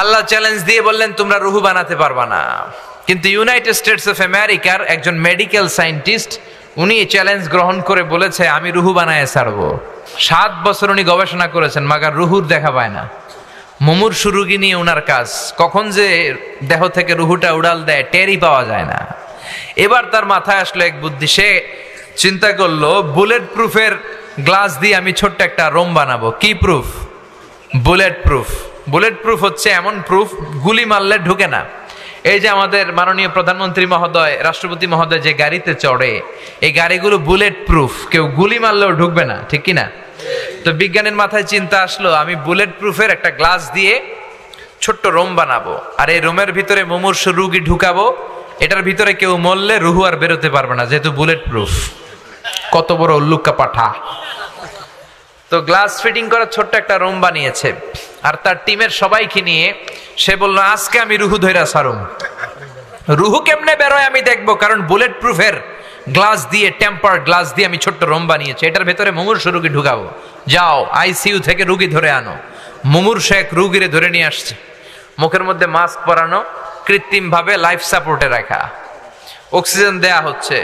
আল্লাহ challenge দিয়ে বললেন, তোমরা রুহু বানাতে পারবা না। কিন্তু ইউনাইটেড স্টেটস অফ আমেরিকার একজন মেডিকেল সায়েন্টিস্ট উনি চ্যালেঞ্জ গ্রহণ করে বলেছে, আমি রুহু বানায় ছাড়বো। সাত বছর উনি গবেষণা করেছেন, মাগার রুহুর দেখা পায় না। মুমুর সুরুগি নিয়ে ওনার কাজ, কখন যে দেহ থেকে রুহুটা উড়াল দেয়, টেরই পাওয়া যায় না। এবার তার মাথায় আসলো এক বুদ্ধি, সে চিন্তা করল বুলেট প্রুফের গ্লাস দিয়ে আমি ছোট্ট একটা রোম বানাবো। কি proof bullet proof bullet proof হচ্ছে এমন প্রুফ গুলি মারলে ঢুকে না। এই যে আমাদের মাননীয় প্রধানমন্ত্রী মহোদয়, রাষ্ট্রপতি মহোদয় যে গাড়িতে চড়ে, এই গাড়িগুলো বুলেট প্রুফ কেউ গুলি মারলেও ঢুকবে না, ঠিক কি না তো বিজ্ঞানের মাথায় চিন্তা আসলো, আমি বুলেট প্রুফের একটা গ্লাস দিয়ে ছোট্ট রোম বানাবো, আর এই রোমের ভিতরে মুমূর্ষ রুগী ঢুকাবো, এটার ভিতরে কেউ মরলে রুহু আর বেরোতে পারবে না, যেহেতু বুলেট প্রুফ কত বড় উল্লুক্কা পাঠা। তো গ্লাস ফিটিং করা ছোট্ট একটা রুম বানিয়েছে। আর তার টিমের সবাইকে নিয়ে সে বলল, আজকে আমি রুহু ধৈরা সারুম রুহু কেমনে বেরোয় আমি দেখব, কারণ বুলেট প্রুফের গ্লাস দিয়ে, টেম্পার গ্লাস দিয়ে আমি ছোট্ট রোম বানিয়েছি। এটার ভেতরে মুমূর্ষ রুগী ঢুকাবো। যাও, আইসিইউ থেকে রুগী ধরে আনো। মুমূর্ষ এক রুগীরে ধরে নিয়ে আসছে। মুখের মধ্যে মাস্ক পরানো, কৃত্রিমভাবে লাইফ সাপোর্টে রাখা। অক্সিজেন দেয়া হচ্ছে।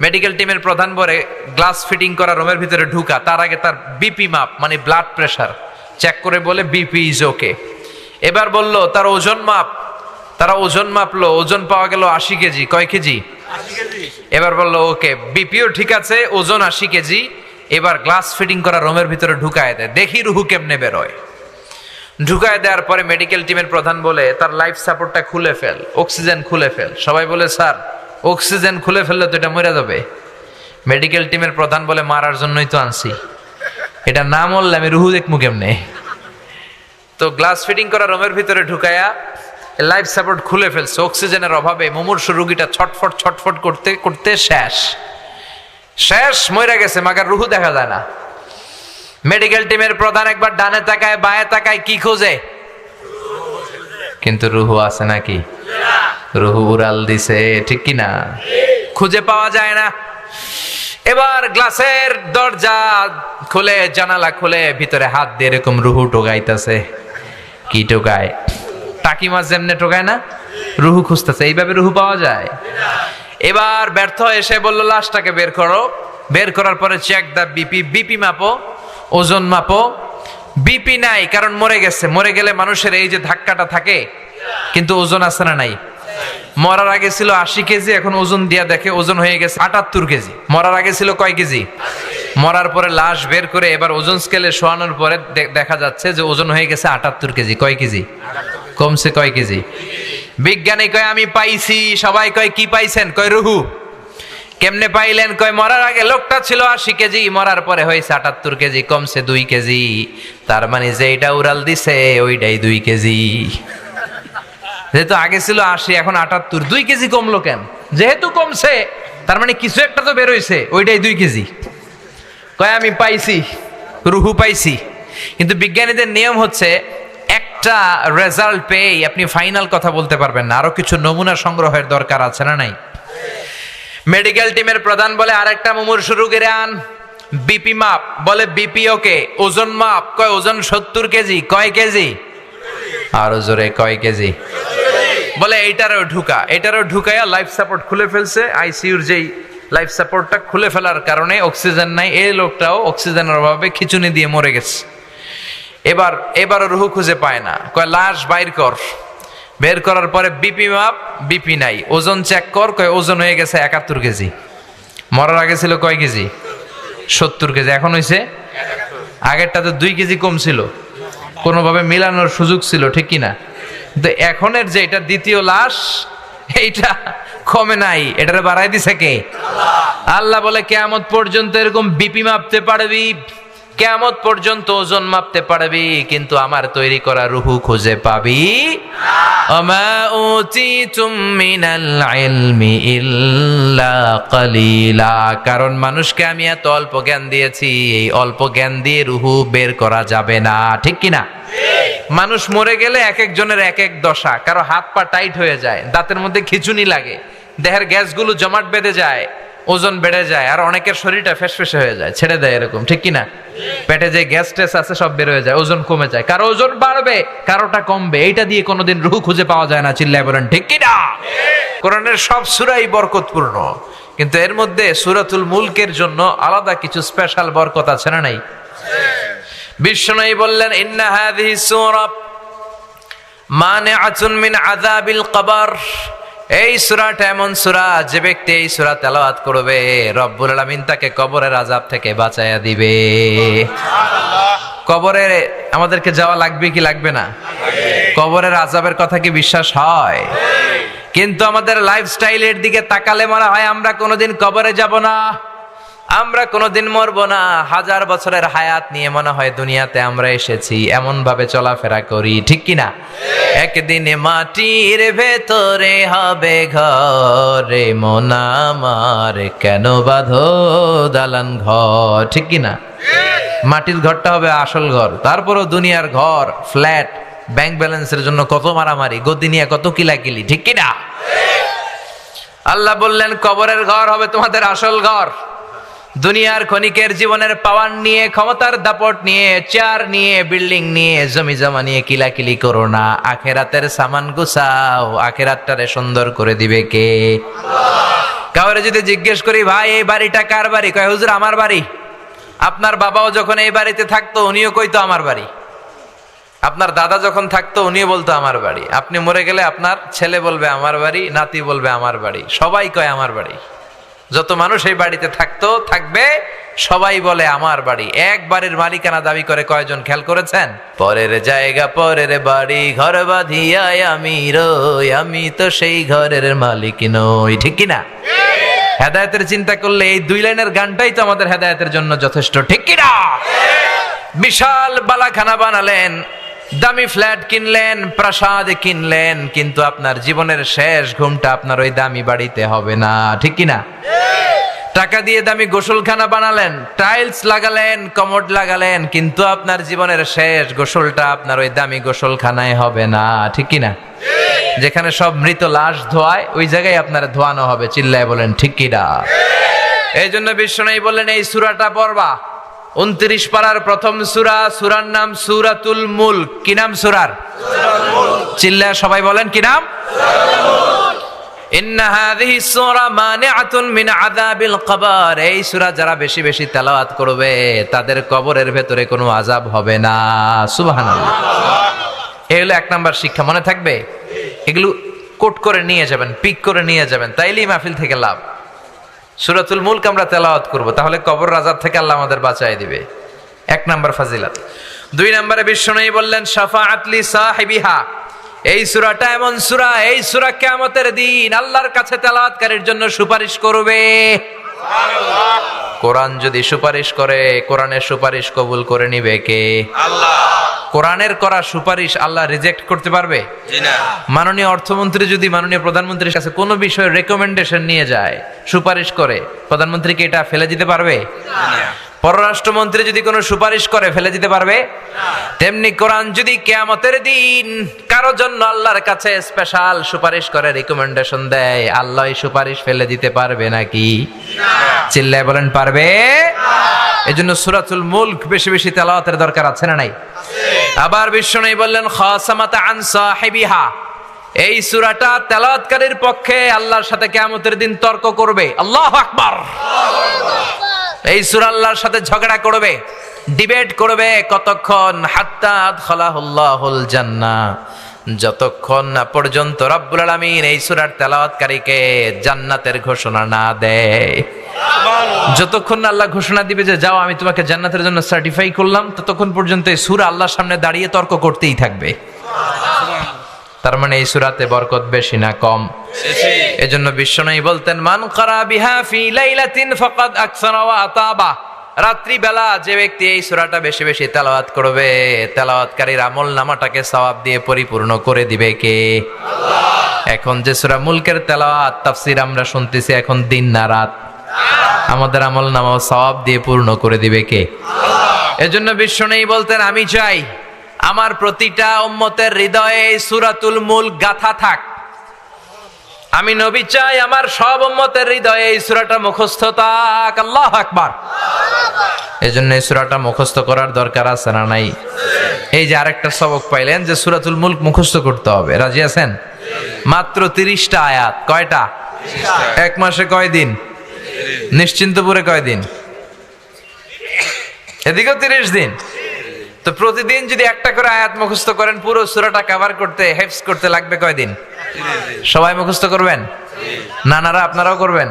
মেডিকেল টিমের প্রধান বলে, গ্লাস ফিটিং করা রুমের ভিতরে ঢুকা। তার আগে তার বিপি মাপ মানে ব্লাড প্রেশার চেক করে বলে বিপি ইজ ওকে এবার বলল, তার ওজন মাপ, তারা ওজন মাপলো, ওজন পাওয়া গেল আশি কেজি। কয় কেজি? এবার বলল ওকে বিপিও ঠিক আছে, ওজন আশি কেজি। এবার গ্লাস ফিটিং করা রুমের ভিতরে ঢুকায় দেয়। দেখি রুহু কেমনে বেরোয়। ঢুকায় দেওয়ার পরে মেডিকেল টিমের প্রধান বলে, তার লাইফ সাপোর্টটা খুলে ফেল, অক্সিজেন খুলে ফেল। সবাই বলে, স্যার, অক্সিজেন খুলে ফেললে তো এটা মরে যাবে। মেডিকেল টিমের প্রধান বলে, মারার জন্যই তো আনছি। এটা না মরলে আমি রুহু দেখমু কেমনে? তো গ্লাস ফিটিং করা রুমের ভিতরে ঢুকায়া লাইফ সাপোর্ট খুলে ফেলছে। অক্সিজেনের অভাবে মুমূর্ষ রুগীটা ছটফট ছটফট করতে করতে শেষ। শেষ মরে গেছে, মাগার রুহু দেখা যায় না। মেডিকেল টিমের প্রধান একবার ডানে তাকায়, বায়ে তাকায়, কি খোঁজে? কিন্তু রুহু আছে নাকি? রুহু উড়াল দিছে, ঠিক কি না খুঁজে পাওয়া যায় না। এবার গ্লাসের দরজা খুলে, জানালা খুলে, ভিতরে হাত দিয়ে এরকম রুহু টোকাইতেছে কি টোকায় টাকি মাছ যেমনে টোকায় না, রুহু খুঁজতেছে। এইভাবে রুহু পাওয়া যায়? এবার ব্যর্থ এসে বলল, লাশটাকে বের করো। বের করার পরে চেক দা বিপি বিপি মাপো, ওজন মাপো। বিপি নাই, কারণ মরে গেছে। মরে গেলে মানুষের এই যে ধাক্কাটা থাকে, কিন্তু ওজন আছে না নাই? মরার আগে ছিল আশি কেজি, এখন ওজন দিয়া দেখে ওজন হয়ে গেছে আটাত্তর কেজি। মরার আগে ছিল কয় কেজি? মরার পরে লাশ বের করে এবার ওজন স্কেলে শোয়ানোর পরে দেখা যাচ্ছে যে ওজন হয়ে গেছে আটাত্তর কেজি। কয় কেজি? কমছে কয় কেজি? বিজ্ঞানী কয়, আমি পাইছি। সবাই কয়, কি পাইছেন? কয়, রুহু। কেমনে পাইলেন? কয়, মরার আগে লোকটা ছিল আশি কেজি, মরার পরে হয়েছে আটাত্তর কেজি, কমছে দুই কেজি। তার মানে যেইটা উড়াল দিছে, ওইটাই দুই কেজি। যেহেতু আগে ছিল আশি, এখন আটাত্তর, দুই কেজি কমলো কেন? যেহেতু কমছে, তার মানে কিছু একটা তো বেরোইছে, ওইটাই দুই কেজি। কয়, আমি পাইছি, রুহু পাইছি। কিন্তু বিজ্ঞানীদের নিয়ম হচ্ছে, একটা রেজাল্ট পেয়েই আপনি ফাইনাল কথা বলতে পারবেন না। আরও কিছু নমুনা সংগ্রহের দরকার আছে না নাই? মেডিকেল টিমের প্রধান বলে, আরেকটা মুমুর শুরু করে আন বিপি মাপ। বলে বিপি ওকে, ওজন মাপ। কয়, ওজন সত্তর কেজি। কয়, কেজি? আরও জোরে, কয়, কেজি? বলে এইটারও ঢুকা এটারও ঢুকাইয়া লাইফ সাপোর্ট খুলে ফেলছে। আইসিইউর যেই লাইফ সাপোর্টটা খুলে ফেলার কারণে অক্সিজেন নাই, এই লোকটাও অক্সিজেনের অভাবে খিচুনি দিয়ে মরে গেছে। এবার, এবারও রুহু খুঁজে পায় না। কয়, লাশ বাইর কর। বের করার পরে বিপি মাপ বিপি নাই। ওজন চেক কর, কয়, ওজন হয়ে গেছে একাত্তর কেজি। মরার আগে ছিল কয় কেজি? সত্তর কেজি, এখন হয়েছে আগেরটাতে দুই কেজি কম ছিল। কোনোভাবে মিলানোর সুযোগ ছিল, ঠিক কিনা? কিন্তু এখনের যে এটা দ্বিতীয় লাশ এইটা কমে নাই। এটারে বাড়াই দিছে কে? আল্লাহ। বলে কেয়ামত পর্যন্ত এরকম বিপি মাপতে পারবি কেয়ামত পর্যন্ত ওজন মাপতে পারবি কিন্তু আমার তৈরি করা রুহু খুঁজে পাবি কারণ মানুষকে আমি এত অল্প জ্ঞান দিয়েছি এই অল্প জ্ঞান দিয়ে রুহু বের করা যাবে না। ঠিক কিনা? মানুষ মরে গেলে এক একজনের এক এক দশা। কারও হাত পা টাইট হয়ে যায়, দাঁতের মধ্যে খিচুনি লাগে, দেহের গ্যাসগুলো জমাট বেঁধে যায়, ওজন বেড়ে যায়, আর অনেকের শরীরটা ফেসফেসে হয়ে যায়। ছেড়ে দেয় এরকম, ঠিক কি না পেটে যে গ্যাস টেস আছে, সব বের হয়ে যায়, ওজন কমে যায়। কারও ওজন বাড়বে, কারোটা কমবে। এইটা দিয়ে কোনোদিন রুহ খুঁজে পাওয়া যায় না, চিল্লায় বলেন, ঠিক কি না কোরআনের সব সুরাই বরকতপূর্ণ। কিন্তু এর মধ্যে সুরাতুল মুলকের জন্য আলাদা কিছু স্পেশাল বরকত আছে না নাই? বিশ্বনয়ী বললেন, ইন্না হাদিহি সূরা মানিআতুন মিন আযাবিল কবর। এই সূরাটা এমন সূরা যে ব্যক্তি এই সূরা তেলাওয়াত করবে, রব্বুল আলামিন তাকে কবরের আযাব থেকে বাঁচায়া দিবে। কবরে আমাদেরকে যাওয়া লাগবে কি লাগবে না? কবরের আযাবের কথা কি বিশ্বাস হয়? কিন্তু আমাদের লাইফস্টাইলের দিকে তাকালে মনে হয়, আমরা কোনোদিন কবরে যাব না। আমরা কোনোদিন মরবো না। হাজার বছরের হায়াত নিয়ে মনে হয় দুনিয়াতে আমরা এসেছি এমন ভাবে চলাফেরা করি, ঠিক কি না? একদিনে মাটির ভেতরে হবে ঘরে মোনামার কেন বাঁধো দালান ঘর, ঠিক কি না? মাটির ঘরটা হবে আসল ঘর, তারপরও দুনিয়ার ঘর, ফ্ল্যাট, ব্যাংক ব্যালেন্সের জন্য কত মারামারি, গদি নিয়ে কত কিলাকিলি, ঠিক কি না? আল্লাহ বললেন, কবরের ঘর হবে তোমাদের আসল ঘর। দুনিয়ার ক্ষণিকের জীবনের পাওয়ার নিয়ে, ক্ষমতার দাপট নিয়ে, চেয়ার নিয়ে, বিল্ডিং নিয়ে জমি জমা নিয়ে কিলাকিলি করো না। আখেরাতের সামান গুছাও, আখেরাতটারে সুন্দর করে দিবে কে? কাউরে যদি জিজ্ঞেস করি, ভাই, এই বাড়িটা কার বাড়ি? কয়, হুজুর, আমার বাড়ি। আপনার বাবাও যখন এই বাড়িতে থাকতো, উনিও কইতো, আমার বাড়ি। আপনার দাদা যখন থাকতো, উনিও বলতো, আমার বাড়ি। আপনি মরে গেলে আপনার ছেলে বলবে, আমার বাড়ি। নাতি বলবে, আমার বাড়ি। সবাই কয়, আমার বাড়ি। যত মানুষ এই বাড়িতে থাকতো, থাকবে, সবাই বলে আমার বাড়ি। এক বাড়ির মালিকানা দাবি করে কয়জন খেয়াল করেছেন? পরের জায়গা, পরের বাড়ি, ঘর বাঁধিয়ায় আমি রই, আমি তো সেই ঘরের মালিক নই। ঠিক কিনা? হেদায়তের চিন্তা করলে এই দুই লাইনের গানটাই তো আমাদের হেদায়তের জন্য যথেষ্ট। ঠিক কিনা? বিশাল বালাখানা বানালেন দামি ফ্ল্যাট কিনলেন, প্রাসাদ কিনলেন, কিন্তু আপনার জীবনের শেষ ঘুমটা আপনার ওই দামি বাড়িতে হবে না, ঠিক কিনা? টাকা দিয়ে দামি গোসলখানা বানালেন, টাইলস লাগালেন, কমোড লাগালেন, কিন্তু আপনার জীবনের শেষ গোসলটা আপনার ওই দামি গোসলখানায় হবে না, ঠিক কিনা? যেখানে সব মৃত লাশ ধোয়ায়, ওই জায়গায় আপনার ধোয়ানো হবে, চিল্লায় বলেন, ঠিক কিনা? এই জন্য বিশ্বনাই বললেন, এই সুরাটা পড়বা। উনত্রিশ পাড়ার প্রথম সুরা, সুরার নাম সুরাতুল মুল কি নাম সুরার? চিল্লা সবাই বলেন, কি নাম? এই সূরা যারা বেশি বেশি তেলাওয়াত করবে, তাদের কবরের ভেতরে কোনো আযাব হবে না। সুবহানাল্লাহ। এই হলো এক নাম্বার শিক্ষা, মনে থাকবে? এগুলো কোট করে নিয়ে যাবেন, পিক করে নিয়ে যাবেন, তাইলেই মাহফিল থেকে লাভ। সুরাতুল মুলক আমরা তেলাওয়াত করব, তাহলে কবর রাজার থেকে আল্লাহ আমাদের বাঁচাই দিবে। এক নাম্বার ফাজিলাত। দুই নম্বরে বিষ্ণু বললেন সাফা আতলি সাহেবিহা। এই সুরাটা এমন সুরা, এই সুরা কেমতের দিন আল্লাহর কাছে তেলাওয়াতকারীর জন্য সুপারিশ করবে। কোরআন যদি সুপারিশ করে কোরআনের সুপারিশ কবুল করে নিবে কে? আল্লাহ। কোরআনের করা সুপারিশ আল্লাহ রিজেক্ট করতে পারবে? মাননীয় অর্থমন্ত্রী যদি মাননীয় প্রধানমন্ত্রীর কাছে কোনো বিষয়ে রেকমেন্ডেশন নিয়ে যায় সুপারিশ করে প্রধানমন্ত্রীকে এটা ফেলে দিতে পারবে? পররাষ্ট্রমন্ত্রী যদি কোনো সুপারিশ করে ফেলে দিতে পারবে? তেমনি কোরআন যদি কেয়ামতের দিন কারও জন্য আল্লাহর কাছে স্পেশাল সুপারিশ করে রিকমেন্ডেশন দেয় আল্লাহ সুপারিশ ফেলে দিতে পারবে নাকি? চিল্লায় বলেন পারবে? এই জন্য সুরাতুল মুলক বেশি বেশি তেলাওয়াতের দরকার আছে না নাই? আবার বিশ্ব নেই বললেন খাসামাতা আন সাহিবিহা। এই সুরাটা তেলাওয়াতকারীর পক্ষে আল্লাহর সাথে কিয়ামতের দিন তর্ক করবে। আল্লাহ আকবার। এই সুরা আল্লাহর সাথে ঝগড়া করবে ডিবেট করবে কতক্ষণ? হাত্তা আদখালাহুল্লাহুল জান্নাহ যতক্ষণ না পর্যন্ত রব্বুল আলামিন এই সুরার তেলাওয়াতকারীকে জান্নাতের ঘোষণা না দেয়। যতক্ষণ না আল্লাহ ঘোষণা দিবে যে, যাও, আমি তোমাকে জান্নাতের জন্য সার্টিফাই করলাম, ততক্ষণ পর্যন্ত এই সুরা আল্লাহর সামনে দাঁড়িয়ে তর্ক করতেই থাকবে। তার মানে এই সুরাতে বরকত বেশি না কম? এজন্য বিশ্বনয়ী বলতেন মান করা বিহা ফি লাইলাতিন ফাকাদ আকসারা ওয়া আতাবা। রাত্রি বেলা যে ব্যক্তি এই সুরাটা বেশি বেশি তেলাওয়াত করবে তেলাওয়াতকারীর আমল নামাটাকে সওয়াব দিয়ে পরিপূর্ণ করে দিবে কে? এখন যে সূরা মুলকের তেলাওয়াত তাফসীর আমরা শুনতেছি এখন দিন না রাত। আমাদের আমল নামাও সওয়াব দিয়ে পূর্ণ করে দিবে কে? এজন্য বিশ্বনয়ী বলতেন আমি চাই আমার প্রতিটা উম্মতের হৃদয়ে সূরাতুল মুলক গাথা থাক। আমি নবী চাই আমার সব উম্মতের হৃদয়ে এই সুরাটা মুখস্থ থাক। আল্লাহ আকবার। এই জন্য এই সুরাটা মুখস্থ করার দরকার আছে না নাই? এই যে আরেকটা সবক পাইলেন যে সুরাতুল মুলক মুখস্থ করতে হবে। রাজি আছেন? মাত্র তিরিশটা আয়াত। কয়টা? এক মাসে কয় দিন? নিশ্চিন্তপুরে কয় দিন? এদিকেও তিরিশ দিন। তো প্রতিদিন যদি একটা করে আয়াত মুখস্থ করেন, পুরো সুরাটা কভার করতে হেফস করতে লাগবে কয়দিন? সবাই মুখস্থ করবেন? নানারা আপনারাও করবেন?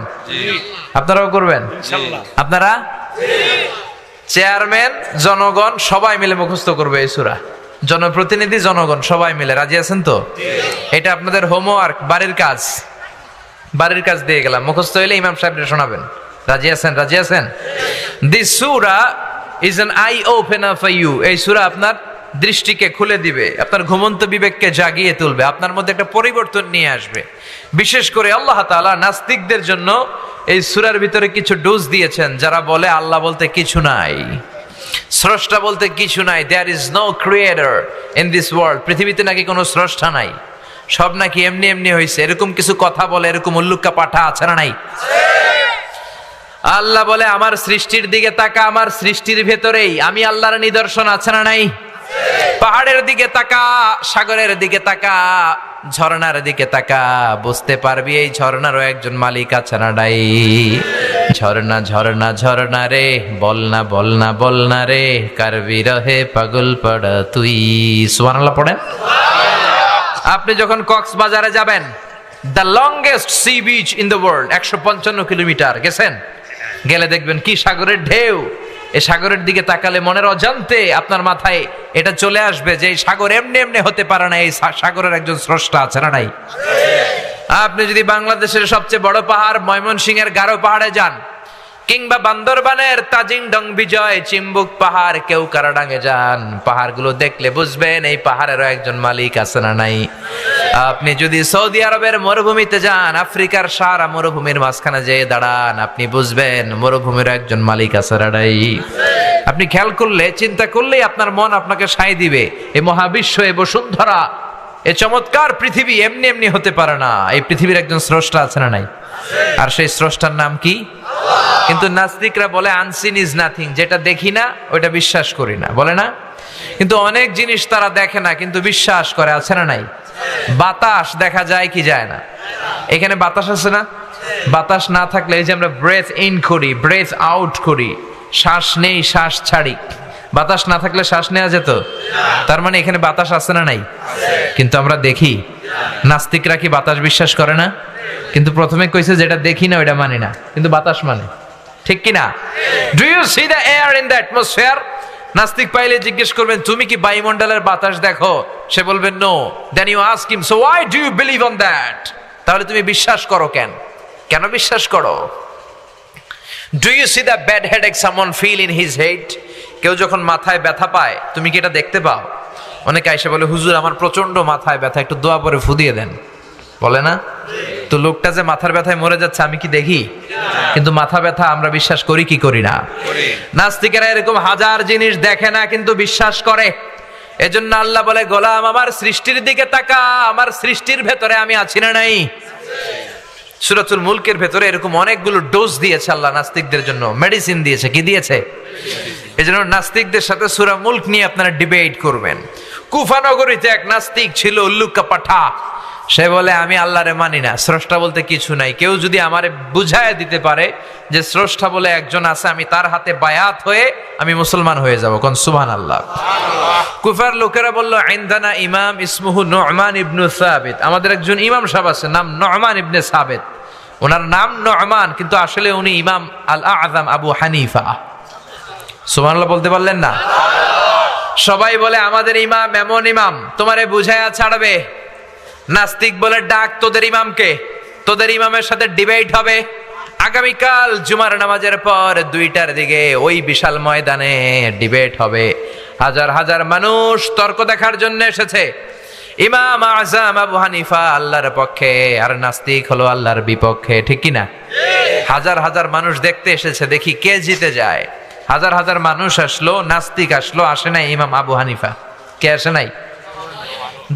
আপনারাও করবেন? আপনারা? চেয়ারম্যান, জনগণ সবাই মিলে মুখস্থ করবে এই সুরা। জনপ্রতিনিধি, জনগণ সবাই মিলে। রাজি আছেন তো? এটা আপনাদের হোমওয়ার্ক বাড়ির কাজ। বাড়ির কাজ দিয়ে গেলাম। মুখস্থ হইলে ইমাম সাহেবরা শোনাবেন। রাজি আছেন? রাজি আছেন? This surah is an eye opener for you এই সুরা আপনার দৃষ্টিকে খুলে দিবে, আপনার ঘুমন্ত বিবেককে জাগিয়ে তুলবে, আপনার মধ্যে একটা পরিবর্তন নিয়ে আসবে। বিশেষ করে আল্লাহ তাআলা নাস্তিকদের জন্য এই সুরার ভিতরে কিছু ডোজ দিয়েছেন, যারা বলে আল্লাহ বলতে কিছু নাই, স্রষ্টা বলতে কিছু নাই there is no creator in this world পৃথিবীতে নাকি কোনো স্রষ্টা নাই, সব নাকি এমনি এমনি হয়েছে এরকম কিছু কথা বলে, এরকম উল্লুক্কা পাঠা আছে না নাই? আল্লাহ বলে, আমার সৃষ্টির দিকে তাকা, আমার সৃষ্টির ভেতরেই আমি আল্লাহর নিদর্শন আছে না নাই? পাহাড়ের দিকে তাকা, সাগরের দিকে তাকা, ঝর্ণার দিকে তাকা, বুঝতে পারবি এই ঝর্ণারও একজন মালিক আছে না নাই? ঝর্ণা ঝর্ণা ঝর্ণা রে, বল না বল না বল না রে কারবি রহে পাগল পড়া তুই? সুবহানাল্লাহ পড়েন। আপনি যখন কক্সবাজারে যাবেন the longest sea beach in the world একশো পঞ্চান্ন কিলোমিটার, গেছেন? গেলে দেখবেন কি সাগরের ঢেউ। এ সাগরের দিকে তাকালে মনের অজান্তে আপনার মাথায় এটা চলে আসবে যে এই সাগর এমনি এমনি হতে পারে না, এই সাগরের একজন স্রষ্টা আছে না নাই? আপনি যদি বাংলাদেশের সবচেয়ে বড় পাহাড় ময়মনসিংহের গারো পাহাড়ে যান কিংবা বান্দরবানের তাজিং ডং বিজয়, চিম্বুক পাহাড়, কেউ কারাডাঙ্গে যান। পাহাড়গুলো দেখলে বুঝবেন এই পাহাড়েরও একজন মালিক আছে না নাই। আপনি যদি সৌদি আরবের মরুভূমিতে যান, আফ্রিকার সারা মরুভূমির মাঝখানে যেয়ে দাঁড়ান, আপনি বুঝবেন মরুভূমির একজন মালিক আছে না নাই। আপনি খেয়াল করলে, চিন্তা করলেই আপনার মন আপনাকে সায় দিবে। এই মহাবিশ্ব, এ বসুন্ধরা, এ চমৎকার পৃথিবী, এমনি এমনি হতে পারে না। এই পৃথিবীর একজন স্রষ্টা আছে না নাই? আর সেই স্রষ্টার নাম কি? কিন্তু নাস্তিকরা বলে আনসিন ইজ নাথিং যেটা দেখি না, ওইটা বিশ্বাস করি না। বলে না? কিন্তু অনেক জিনিস তারা দেখে না, কিন্তু বিশ্বাস করে, আছে না নাই? বাতাস দেখা যায় কি যায় না? এখানে বাতাস আছে না? বাতাস না থাকলে এই যে আমরা ব্রেথ ইন করি ব্রেথ আউট করি, শ্বাস নেই, শ্বাস ছাড়ি। বাতাস না থাকলে শ্বাস নেওয়া যেত? তার মানে এখানে বাতাস আছে না নাই? কিন্তু আমরা দেখি, নাস্তিকরা কি বাতাস বিশ্বাস করে না? কিন্তু প্রথমে কইছে যেটা দেখি না, ওইটা মানে না। কিন্তু বাতাস মানে। ঠিক কি না do you see the air in the atmosphere নাস্তিক পাইলে জিজ্ঞেস করবেন, তুমি কি বায়ুমণ্ডলের বাতাস দেখো? সে বলবে no then you ask him so why do you believe on that তাহলে তুমি বিশ্বাস করো কেন? কেন বিশ্বাস করো? Do you see the bad headache someone feel in his head কেউ যখন মাথায় ব্যথা পায় তুমি কি এটা দেখতে পাও? অনেকে এসে বলে হুজুর আমার প্রচণ্ড মাথায় ব্যথা একটু দোয়া পরে ফুদিয়ে দেন। বলে না? তো লোকটা যে মাথার ব্যথায় মরে যাচ্ছে আমি কি দেখি? কিন্তু মাথা ব্যথা আমরা বিশ্বাস করি কি করি না? নাস্তিকেরা এরকম হাজার জিনিস দেখে না কিন্তু বিশ্বাস করে। এজন্য আল্লাহ বলে গোলাম আমার সৃষ্টির দিকে তাকা আমার সৃষ্টির ভেতরে আমি আছি না নাই? সুরাতুল মুলকের ভেতরে এরকম অনেকগুলো ডোজ দিয়েছে আল্লাহ নাস্তিকদের জন্য। মেডিসিন দিয়েছে। কি দিয়েছে? এই জন্য নাস্তিকদের সাথে সুরা মুল্ক নিয়ে আপনারা ডিবেট করবেন। কুফানগরীতে এক নাস্তিক ছিল উল্লুকা পাঠা। সে বলে, আমি আল্লাহরে মানি না, স্রষ্টা বলতে কিছু নাই। কেউ যদি আমারে বুঝায় দিতে পারে যে স্রষ্টা বলে একজন আছে, আমি তার হাতে বায়াত হয়ে আমি মুসলমান হয়ে যাব। কোন সুবহান আল্লাহ কুফার লোকেরা বলল আইন্দানা ইমাম ইসমুহু নয়মান ইবনু সাবিত। আমাদের একজন ইমাম সাহেব আছে, নাম নয়মান ইবনে সাবেত। ওনার নাম নয়মান কিন্তু আসলে উনি ইমাম আল আজম আবু হানিফা। সুবহানাল্লাহ বলতে পারলেন না? সবাই বলে, আমাদের ইমাম এমন ইমাম, তোমারে বুঝায়া ছাড়বে। নাস্তিক বলে ডাক তোদের ইমামকে। তোদের ইমামের সাথে ডিবেট হবে। আগামীকাল জুমার নামাজের পর দুইটার দিকে ওই বিশাল ময়দানে ডিবেট হবে। হাজার হাজার মানুষ তর্ক দেখার জন্য এসেছে। ইমাম আজম আবু হানিফা আল্লাহর পক্ষে, আর নাস্তিক হলো আল্লাহর বিপক্ষে, ঠিক কি না হাজার হাজার মানুষ দেখতে এসেছে, দেখি কে জিতে যায়। হাজার হাজার মানুষ আসলো, নাস্তিক আসলো, আসে নাই ইমাম আবু হানিফা। কে আসে নাই?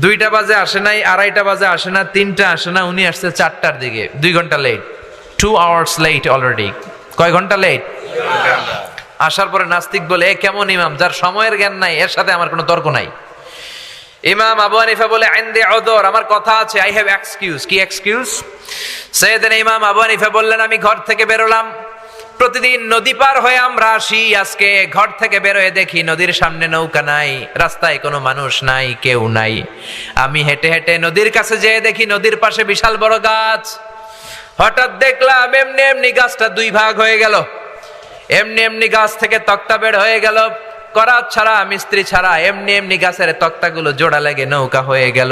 দুইটা বাজে আসে নাই, আড়াইটা বাজে আসে না, তিনটা আসে না, উনি আসছে চারটার দিকে। দুই ঘণ্টা late two hours late already কয় ঘণ্টা লেট আসার পরে নাস্তিক বলে, এ কেমন ইমাম? যার সময়ের জ্ঞান নাই, এর সাথে আমার কোনো তর্ক নাই। ইমাম আবু বলে, আইন্দে অদর আমার কথা আছে আই হ্যাভ এক্সকিউজ কি এক্সকিউজ সেদিন ইমাম আবু বললেন, আমি ঘর থেকে বেরোলাম। প্রতিদিন নদী পার হয়ে আমরা আসি। আজকে ঘর থেকে বেরোয় দেখি নদীর সামনে নৌকা নাই, রাস্তায় কোনো মানুষ নাই, কেউ নাই। আমি হেঁটে হেঁটে নদীর কাছে যেয়ে দেখি নদীর পাশে বিশাল বড় গাছ। হঠাৎ দেখলাম এমনি এমনি গাছটা দুই ভাগ হয়ে গেল। এমনি এমনি গাছ থেকে তক্তা বের হয়ে গেল। করাত ছাড়া, মিস্ত্রি ছাড়া এমনি এমনি গাছের তক্তাগুলো জোড়া লেগে নৌকা হয়ে গেল।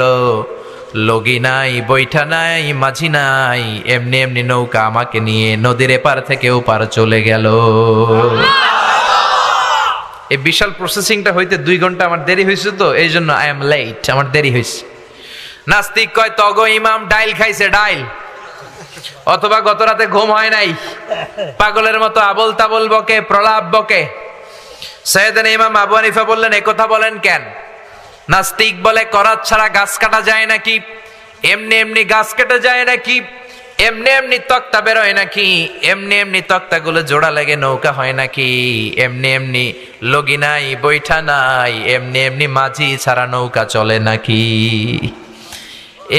লগি নাই, বৈঠা নাই, মাঝি নাই। এমনি এমনি নৌকা আমাকে নিয়ে নদীর এপার থেকে ওপার চলে গেল। এই বিশাল প্রসেসিংটা হইতে দুই ঘণ্টা আমার দেরি হয়েছে তো, এই জন্য আই এম লেট আমার দেরি হয়েছে নাস্তিক কয়, তগ ইমাম ডাইল খাইছে, ডাইল। অথবা গত রাতে ঘুম হয় নাই। পাগলের মতো আবল তাবল বকে, প্রলাপ বকে। সৈয়দান ইমাম আবু হানিফা বললেন, এ কথা বলেন কেন? নাস্তিক বলে করাত ছাড়া গাছ কাটা যায় নাকি? এমনি এমনি গাছ কেটে যায় নাকি? এমনি এমনি তক্তা বেরোয় নাকি? এমনি এমনি তক্তাগুলো জোড়া লেগে, নৌকা হয় নাকি? এমনি এমনি লগি নাই, বৈঠা নাই, এমনি এমনি মাঝি ছাড়া নৌকা চলে নাকি?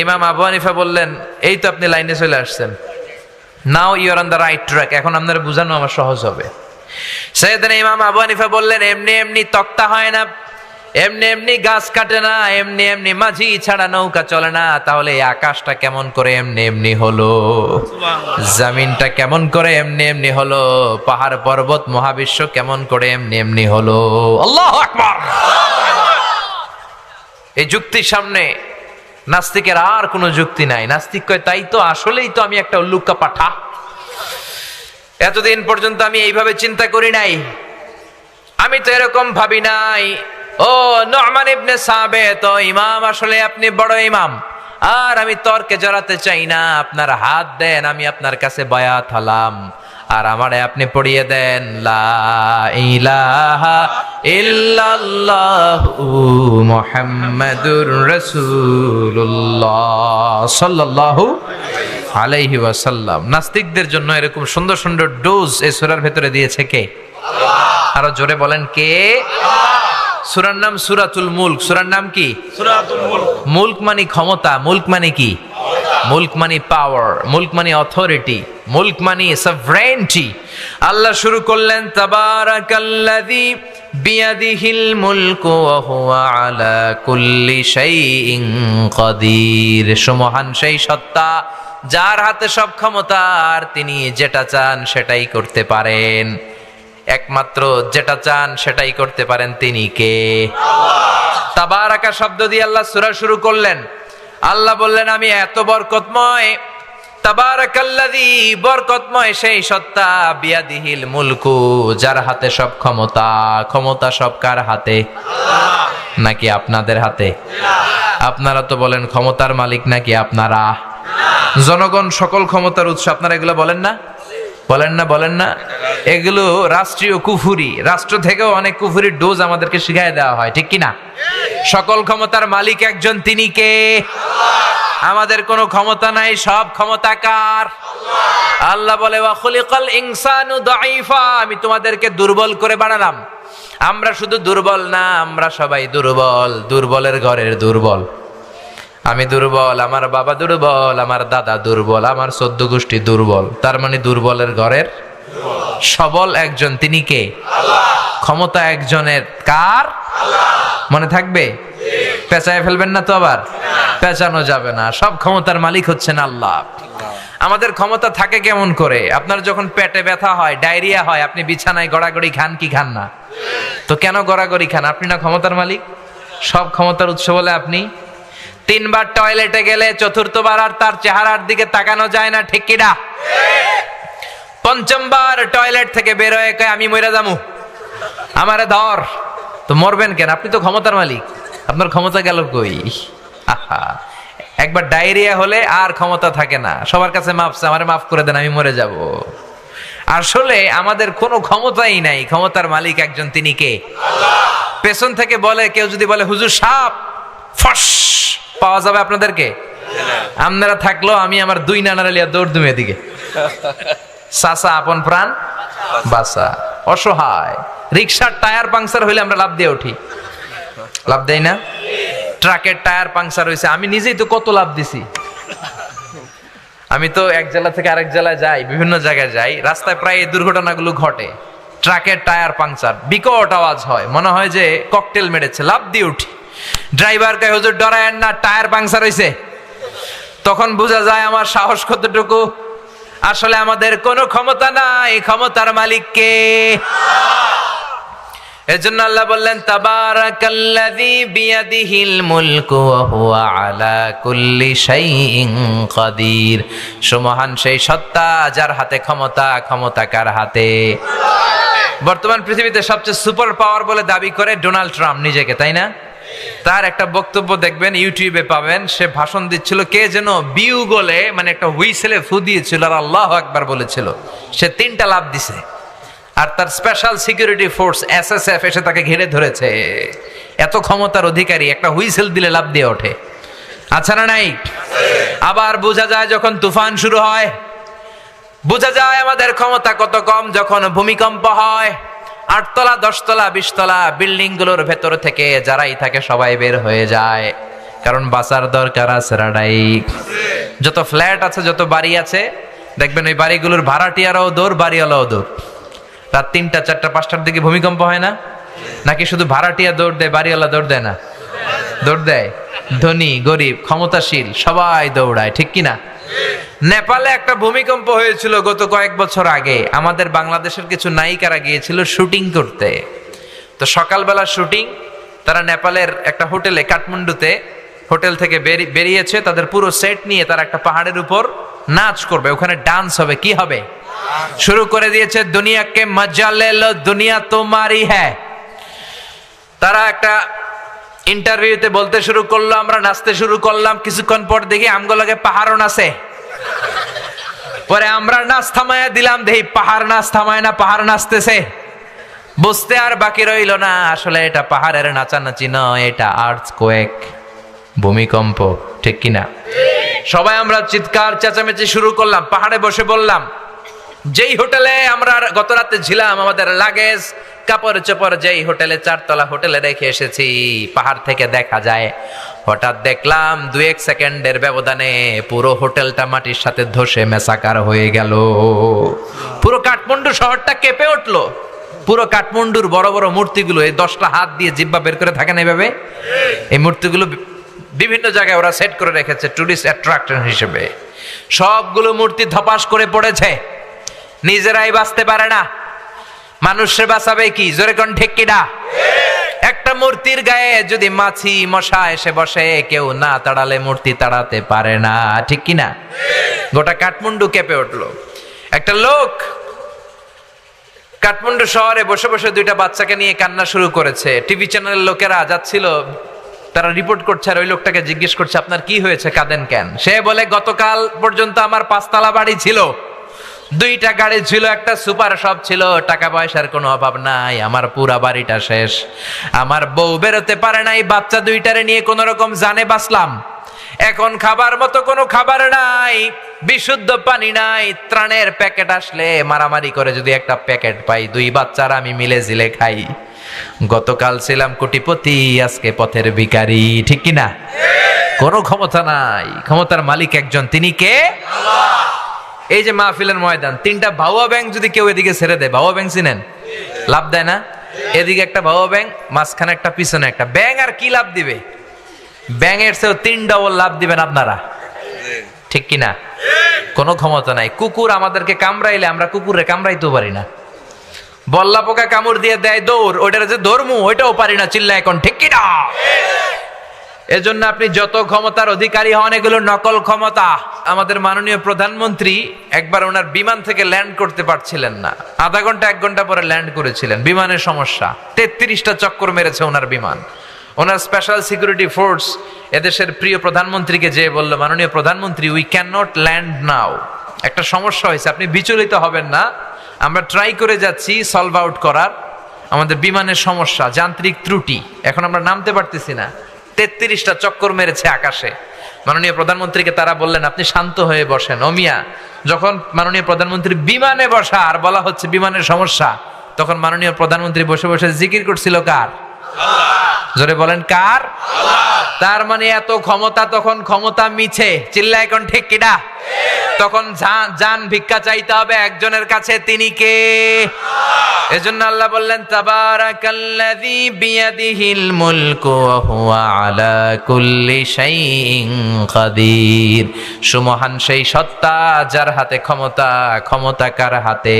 ইমাম আবু হানিফা বললেন, এই তো আপনি লাইনে চলে আসছেন। Now you're on the right track এখন আপনার বোঝানো আমার সহজ হবে। সেদিন ইমাম আবু হানিফা বললেন, এমনি এমনি তক্তা হয় না এমনি এমনি গাছ কাটে না এমনি এমনি মাঝি ছাড়া নৌকা চলে না তাহলে আকাশটা কেমন করে এমনি এমনি হলো? জামিনটা কেমন করে এমনি এমনি হলো? পাহাড় পর্বত মহাবিশ্ব কেমন করে এমনি এমনি হলো? আল্লাহ আকবার! এই যুক্তির সামনে নাস্তিকের আর কোনো যুক্তি নাই। নাস্তিক কয় তাই তো আসলেই তো আমি একটা উল্লুক্কা পাঠা। এতদিন পর্যন্ত আমি এইভাবে চিন্তা করি নাই। আমি তো এরকম ভাবি নাই ও নরমান ইবনে সাবে তো ইমাম, আসলে আপনি বড় ইমাম। আর আমি তর্কে জড়াতে চাই না, আপনার হাত দেন, আমি আপনার কাছে বায়াত হলাম। আর আমারে আপনি পড়িয়ে দেন মুহাম্মাদুর আলাইহি নাস্তিকদের জন্য এরকম সুন্দর সুন্দর ডোজ এই সূরার ভেতরে দিয়েছে কে? আরও জোরে বলেন কে? সূরার নাম সুরাতুল মুলক। সুরার নাম কি? সুরাতুল মুলক। মুলক মানে ক্ষমতা মুলক মানে কি? মুলক মানে পাওয়ার মুলক মানে অথরিটি মুলক মানে সভরেন্টি আল্লাহ শুরু করলেন তাবারাকাল্লাযী বিয়াদিহিল মুলকু ওয়া হুয়া আলা কুল্লি শাইইন কাদির। সুমহান সেই সত্তা যার হাতে সব ক্ষমতা আর তিনি যেটা চান সেটাই করতে পারেন। একমাত্র যেটা চান সেটাই করতে পারেন তিনি কে? তাবারাকা শব্দ দিয়ে আল্লাহ সূরা শুরু করলেন। আল্লাহ বললেন, আমি এত বরকতময়, তাবারাকাল্লাযী বরকতময় সেই সত্তা বিয়াদিহিল মুলকু, যার হাতে সব ক্ষমতা ক্ষমতা সব কার হাতে? নাকি আপনাদের হাতে? আপনারা তো বলেন ক্ষমতার মালিক নাকি আপনারা? জনগণ সকল ক্ষমতার উৎস, আপনারা এগুলো বলেন না? বলেন না বলেন না। এগুলো রাষ্ট্রীয় কুফুরি। রাষ্ট্র থেকেও অনেক কুফুরির ডোজ আমাদেরকে শিখাই দেওয়া হয়, ঠিক কি না সকল ক্ষমতার মালিক একজন, তিনি কে? আমাদের কোনো ক্ষমতা নাই, সব ক্ষমতা কার? আল্লাহ বলে, ওয়া খুলিকাল ইনসানু দাঈফা। আমি তোমাদেরকে দুর্বল করে বানালাম। আমরা শুধু দুর্বল না, আমরা সবাই দুর্বল। দুর্বলের ঘরের দুর্বল। আমি দুর্বল আমার বাবা দুর্বল আমার দাদা দুর্বল আমার চোদ্দ গোষ্ঠী দুর্বল। তার মানে দুর্বলের ঘরের সবল একজন তিনি কে? ক্ষমতা একজনের কার? মনে থাকবে? পেঁচায় ফেলবেন না তো আবার? পেঁচানো যাবে না। সব ক্ষমতার মালিক হচ্ছেন আল্লাহ। আমাদের ক্ষমতা থাকে কেমন করে? আপনার যখন পেটে ব্যথা হয় ডায়রিয়া হয় আপনি বিছানায় গড়াগড়ি খান কি খান না? তো কেন গড়াগড়ি খান? আপনি না ক্ষমতার মালিক? সব ক্ষমতার উৎস বলে আপনি তিনবার টয়লেটে গেলে চতুর্থবার আর তার চেহারার দিকে তাকানো যায় না, ঠিক কিনা? পঞ্চমবার টয়লেট থেকে বের হয়ে কয়, আমি মরে যামু। আমারে ধর। তো মরবেন কেন? আপনি তো ক্ষমতার মালিক। আপনার ক্ষমতা গেল কই? আহা। একবার ডায়রিয়া হলে আর ক্ষমতা থাকে না। সবার কাছে মাপছে আমারে মাফ করে দেন, আমি মরে যাব। আসলে আমাদের কোনো ক্ষমতাই নাই। ক্ষমতার মালিক একজন তিনি কে? পেছন থেকে বলে, কেউ যদি বলে, হুজুর সাপ ফস! পাওয়া যাবে আপনাদেরকে? আপনারা থাকল, আমি আমার দুই নানার লিয়া দৌড় দুমে দিকে সাসা আপন প্রাণ, বাসা। অসহায়। রিক্সার টায়ার পাংচার হইলে আমরা লাভ দিয়ে উঠি। লাভ দেয় না? ট্রাকের টায়ার পাংচার হয়েছে আমি নিজেই তো কত লাভ দিছি। আমি তো এক জেলা থেকে আরেক জেলায় যাই, বিভিন্ন জায়গায় যাই, রাস্তায় প্রায় এই দুর্ঘটনাগুলো ঘটে। ট্রাকের টায়ার পাংচার, বিকট আওয়াজ হয়। মনে হয় যে ককটেল মেরেছে। লাভ দিয়ে উঠি। ড্রাইভার কে হুজুর ডরায়েন না, টায়ার পাংচার হয়েছে তখন বোঝা যায় আমার সাহস কতটুকু। আসলে আমাদের কোনো ক্ষমতা নাই, ক্ষমতার মালিককে এজন্য আল্লাহ বললেন, তাবারাকাল্লাযী বিয়াদিহিল মুলকু ওয়া হুয়া আলা কুল্লি শাইইন কাদির। সুমহান সেই সত্তা যার হাতে ক্ষমতা ক্ষমতা কার হাতে? বর্তমান পৃথিবীতে সবচেয়ে সুপার পাওয়ার বলে দাবি করে ডোনাল্ড ট্রাম্প নিজেকে, তাই না? তার একটা বক্তব্য দেখবেন, ইউটিউবে পাবেন, সে ভাষণ দিচ্ছিল, কে যেন বিউ গলে মানে একটা হুইসেলে ফু দিয়েছিল আর আল্লাহ একবার বলেছিল। সে তিনটা লাভ দিছে। আর তার special security force S S F এসে তাকে ঘিরে ধরেছে। এত ক্ষমতার অধিকারী, একটা হুইসেল দিলে লাভ দিয়ে ওঠে। আচ্ছা না নাই? আবার বোঝা যায় যখন তুফান শুরু হয়। বোঝা যায় আমাদের ক্ষমতা কত কম, যখন ভূমিকম্প হয়। আটতলা, দশতলা, বিশতলা বিল্ডিংগুলোর ভেতর থেকে যারাই থাকে সবাই বের হয়ে যায়। কারণ বাঁচার দরকার আছে রাডাই। যত ফ্ল্যাট আছে, যত বাড়ি আছে, দেখবেন ওই বাড়িগুলোর ভাড়াটি ভাড়াটিয়ারাও দৌড় বাড়িওয়ালাও দৌড় রাত তিনটা, চারটা, পাঁচটার দিকে ভূমিকম্প হয় না? নাকি শুধু ভাড়াটিয়া দৌড় দেয়, বাড়িওয়ালা দৌড় দেয় না? দৌড় দেয়। ধনী, গরিব, ক্ষমতাশীল, সবাই দৌড়ায়, ঠিক কি না নেপালে একটা ভূমিকম্প হয়েছিল গত কয়েক বছর আগে। আমাদের বাংলাদেশের কিছু নায়িকারা গিয়েছিল শুটিং করতে। তো সকালবেলা শুটিং, তারা নেপালের একটা হোটেলে, কাঠমান্ডুতে হোটেল থেকে বেরি- বেরিয়েছে, তাদের পুরো সেট নিয়ে তারা একটা পাহাড়ের উপর নাচ করবে। ওখানে ডান্স হবে। কি হবে? শুরু করে দিয়েছে, দুনিয়াকে মজা লে লো, দুনিয়া তোমারই হ্যাঁ তারা একটা ইন্টারভিউতে বলতে শুরু করল, আমরা নাচতে শুরু করলাম, কিছুক্ষণ পর দেখি আমগুলোকে পাহাড়ও নাচে। পরে আমরা নাচ থামায়া দিলাম দেহি পাহাড় নাচ থামায় না, পাহাড় নাচতেছে। বুঝতে আর বাকি রইল না। আসলে এটা পাহাড়ের নাচানাচি নয়, এটা আর্থ কোয়েক। ভূমিকম্প, ঠিক কিনা? সবাই আমরা চিৎকার, চেঁচামেচি শুরু করলাম, পাহাড়ে বসে বললাম যেই হোটেলে আমরা গত রাতে ছিলাম, আমাদের লাগেজ, কাপড় চোপড় যেই হোটেলে, চারতলা হোটেলে রেখে এসেছি। পাহাড় থেকে দেখা যায়, হঠাৎ দেখলাম দু এক সেকেন্ডের ব্যবধানে পুরো হোটেলটা মাটির সাথে ধসে মেসাকার হয়ে গেল। পুরো কাঠমান্ডু শহরটা কেঁপে উঠল। পুরো কাঠমান্ডুর বড় বড় মূর্তিগুলো, এই দশটা হাত দিয়ে জিব্বা বের করে থাকে না এভাবে এই মূর্তিগুলো বিভিন্ন জায়গায় ওরা সেট করে রেখেছে টুরিস্ট অ্যাট্রাকশন হিসেবে। সবগুলো মূর্তি ধপাস করে পড়েছে। নিজেরাই বাঁচতে পারে না। মানুষে বাঁচাবে কি? জোরে কোন ঠিক কিনা? একটা মূর্তির গায়ে যদি মাছি মশা এসে বসে, কেউ না তাড়ালে মূর্তি তাড়াতে পারে না। ঠিক কিনা? গোটা কাঠমান্ডু কেঁপে উঠল। একটা লোক কাঠমান্ডু শহরে বসে বসে দুইটা বাচ্চাকে নিয়ে কান্না শুরু করেছে। টিভি চ্যানেলের লোকেরা যাচ্ছিল, তারা রিপোর্ট করছে আর ওই লোকটাকে জিজ্ঞেস করছে, আপনার কি হয়েছে? কাঁদেন কেন? সে বলে, গতকাল পর্যন্ত আমার পাঁচতলা বাড়ি ছিল। দুইটা গাড়ি ছিল, একটা সুপার শপ ছিল, টাকা পয়সার কোনো অভাব নাই, আমার পুরা বাড়িটা শেষ। আমার বউ বেরোতে পারে নাই, বাচ্চা দুইটারে নিয়ে কোনো রকম জানে বাঁচলাম। এখন খাবার মতো কোনো খাবার নাই, বিশুদ্ধ পানি নাই, ত্রাণের প্যাকেট আসলে মারামারি করে যদি একটা প্যাকেট পাই, দুই বাচ্চারা আমি মিলে জিলে খাই। গতকাল ছিলাম কোটিপতি, আজকে পথের ভিখারি, ঠিক কি না কোনো ক্ষমতা নাই, ক্ষমতার মালিক একজন, তিনি কে? এই যে মাহফিলের ময়দান, তিনটা ভাওয়া ব্যাংক যদি কেউ এদিকে ছেড়ে দেয় ভাওয়া ব্যাংক চিনেন? লাভ দেয় না? এদিকে একটা ভাওয়া ব্যাংক, মাঝখানে একটা, পিছনে একটা। ব্যাং আর কি লাভ দিবে? ব্যাঙের চেয়েও তিন ডবল লাভ দিবেন আপনারা। ঠিক কি না? কোনো ক্ষমতা নাই। কুকুর আমাদেরকে কামড়াইলে আমরা কুকুরে কামড়াইতেও পারি না। বল্লা পোকা কামড় দিয়ে দেয় দৌড়, ওইটার যে ধর্মু, ওইটাও পারি না চিল্লা এখন ঠিক কি না? এজন্য আপনি যত ক্ষমতার অধিকারী হন, এগুলো নকল ক্ষমতা। আমাদের মাননীয় প্রধানমন্ত্রী একবার ওনার বিমান থেকে ল্যান্ড করতে পারছিলেন না। আধা ঘণ্টা, এক ঘণ্টা পরে ল্যান্ড করেছিলেন। বিমানের সমস্যা। তেত্রিশটা চক্কর মেরেছে ওনার বিমান। ওনার স্পেশাল সিকিউরিটি ফোর্স এদেশের প্রিয় প্রধানমন্ত্রীকে যে বলল, মাননীয় প্রধানমন্ত্রী we can not land now একটা সমস্যা হয়েছে। আপনি বিচলিত হবেন না। আমরা ট্রাই করে যাচ্ছি সলভ আউট করার। আমাদের বিমানের সমস্যা, যান্ত্রিক ত্রুটি। এখন আমরা নামতে পারতেছি না। তেত্রিশটা চক্কর মেরেছে আকাশে। মাননীয় প্রধানমন্ত্রীকে তারা বললেন, আপনি শান্ত হয়ে বসেন। অমিয়া যখন মাননীয় প্রধানমন্ত্রী বিমানে বসা, আর বলা হচ্ছে বিমানের সমস্যা, তখন মাননীয় প্রধানমন্ত্রী বসে বসে জিকির করছিল কার? জোরে বলেন, কার? তার মানে এত ক্ষমতা তখন ক্ষমতা মিছে। ঠিক কিনা তখন যান ভিক্ষা চাইতে হবে একজনের কাছে, তিনি কে? এজন্য আল্লাহ বললেন কুল্লি সুমহান সেই সত্তা যার হাতে ক্ষমতা ক্ষমতা কার হাতে?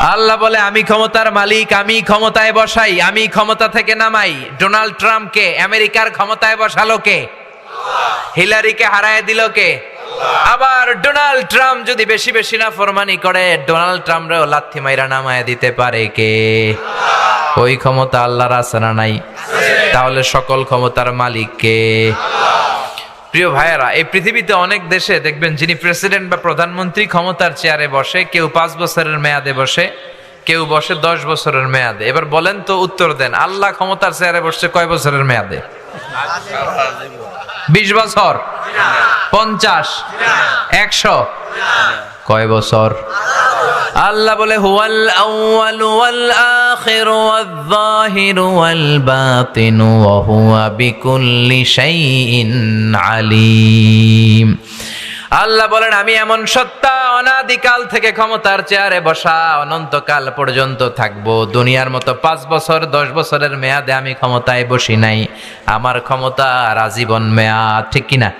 আল্লাহ বলে, আমি ক্ষমতার মালিক, আমি ক্ষমতায় বসাই, আমি ক্ষমতা থেকে নামাই। ডোনাল্ড ট্রাম্পকে, আমেরিকার ক্ষমতায় বসালো কে? হিলারিকে হারায় দিল কে? আবার ডোনাল্ড ট্রাম্প যদি বেশি বেশি না ফরমানি করে, ডোনাল্ড ট্রাম্পরেও লাথি মাইরা নামায় দিতে পারে কে? ওই ক্ষমতা আল্লাহর আছে না নাই? তাহলে সকল ক্ষমতার মালিক কে? প্রিয় ভাইয়েরা, এই পৃথিবীতে অনেক দেশে দেখবেন যিনি প্রেসিডেন্ট বা প্রধানমন্ত্রী ক্ষমতার চেয়ারে বসে, কেউ পাঁচ বছরের মেয়াদে বসে, কেউ বসে দশ বছরের মেয়াদে। এবার বলেন তো উত্তর দেন, আল্লাহ ক্ষমতার চেয়ারে বসছে কয় বছরের মেয়াদে? বিশ বছর? পঞ্চাশ? একশো? কয় বছর? আল্লাহ বলে, হুয়াল আউয়ালু ওয়াল আখিরু ওয়াল যাহিরু ওয়াল বাতিনু ওয়া হুয়া বিকুল্লি শাইইন আলিম। আল্লাহ বলেন, আমি এমন সত্তা অনাদিকাল থেকে ক্ষমতার চেয়ারে বসা অনন্তকাল পর্যন্ত থাকব। দুনিয়ার মতো পাঁচ বছর, দশ বছরের মেয়াদে আমি ক্ষমতায় বসি নাই। আমার ক্ষমতা আজীবন মেয়াদ, ঠিক কিনা?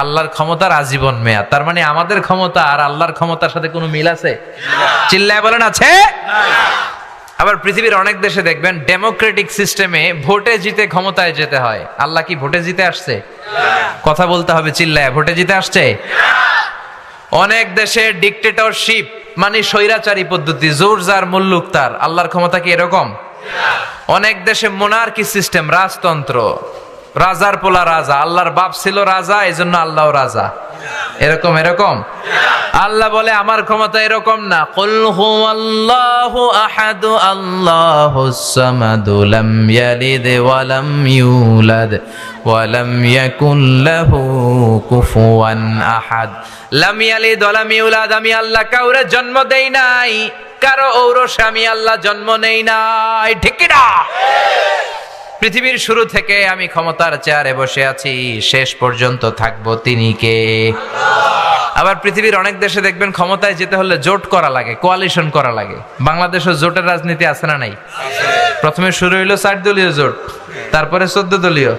আল্লাহর ক্ষমতার আজীবন মেয়াদ। তার মানে আমাদের ক্ষমতা আর আল্লাহর ক্ষমতার সাথে কোনো মিল আছে? চিল্লায় বলেন, আছে? আবার পৃথিবীর অনেক দেশে দেখবেন, ডেমোক্রেটিক সিস্টেমে ভোটে জিতে ক্ষমতায় যেতে হয়। আল্লাহ কি ভোটে জিতে আসছে? কথা বলতে হবে চিল্লায়, ভোটে জিতে আসছে? অনেক দেশে ডিকটেটরশিপ মানে স্বৈরাচারী পদ্ধতি, জোর যার মুল্লুক তার। আল্লাহর ক্ষমতা কি এরকম? অনেক দেশে মোনার্কি সিস্টেম রাজতন্ত্র। রাজার পোলা রাজা, আল্লাহর বাপ ছিল রাজা এই জন্য আল্লাহ রাজা। এরকম এরকম? আল্লাহ বলে, আমার ক্ষমতা এরকম না। কুল হুয়াল্লাহু আহাদ আল্লাহুস সামাদু লাম ইয়ালিদ ওয়া লাম ইউলাদ ওয়া লাম ইয়াকুল লাহু কুফুয়ান আহাদ। লাম ইয়ালিদ ওয়া লাম ইউলাদ, আমি আল্লাহ কাউরে জন্ম দেই নাই। কারও ঔরসে আমি আল্লাহ জন্ম নেই নাই। ঠিক কি না পৃথিবীর শুরু থেকে আমি ক্ষমতার চেয়ারে বসে আছি, শেষ পর্যন্ত থাকব তিনি কে? আবার পৃথিবীর অনেক দেশে দেখবেন ক্ষমতায় যেতে হলে জোট করা লাগে কোয়ালিশন করা লাগে। বাংলাদেশের জোটের রাজনীতি আছে না নাই? প্রথমে শুরু হইল ষাট দলীয় জোট, তারপরে চোদ্দ দলীয়,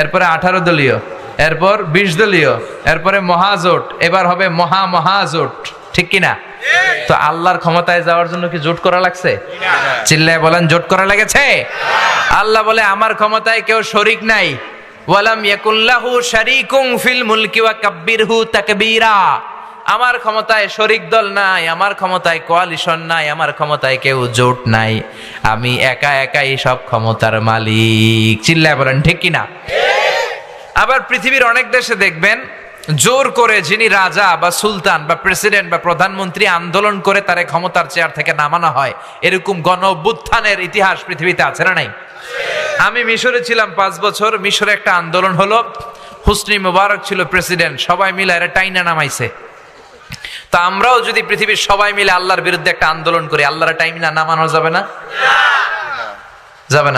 এরপরে আঠারো দলীয়, এরপর বিশ দলীয়, এরপরে মহাজোট, এবার হবে মহা মহাজোট, ঠিক কিনা? তো আল্লাহর ক্ষমতায় যাওয়ার জন্য কি জোট করা লাগছে? চিল্লায় বলেন, জোট করা লেগেছে? আল্লাহ বলে, আমার ক্ষমতায় কেউ শরিক নাই। ওয়ালাম ইয়াকুল্লাহু শারিকুম ফিল মুলকি ওয়া কাব্বিরহু তাকবীরা। আমার ক্ষমতায় শরিক দল নাই, আমার ক্ষমতায় কোয়ালিশন নাই, আমার ক্ষমতায় কেউ জোট নাই। আমি একা একাই সব ক্ষমতার মালিক। চিল্লায় বলেন, ঠিক কিনা? আবার পৃথিবীর অনেক দেশে দেখবেন জোর করে যিনি রাজা বা সুলতান বা প্রেসিডেন্ট বা প্রধানমন্ত্রী আন্দোলন করে তারে ক্ষমতার চেয়ার থেকে নামানো হয়, এরকম গণ অভ্যুত্থানের ইতিহাস পৃথিবীতে আছে না নাই? আমি মিশরে ছিলাম পাঁচ বছর, মিশরে একটা আন্দোলন হলো, হুসনি মুবারক ছিল প্রেসিডেন্ট, সবাই মিলে এরা টাইনা নামাইছে। তা আমরাও যদি পৃথিবীর সবাই মিলে আল্লাহর বিরুদ্ধে একটা আন্দোলন করি, আল্লাহর টাইম না, নামানো যাবে না? যাবে না।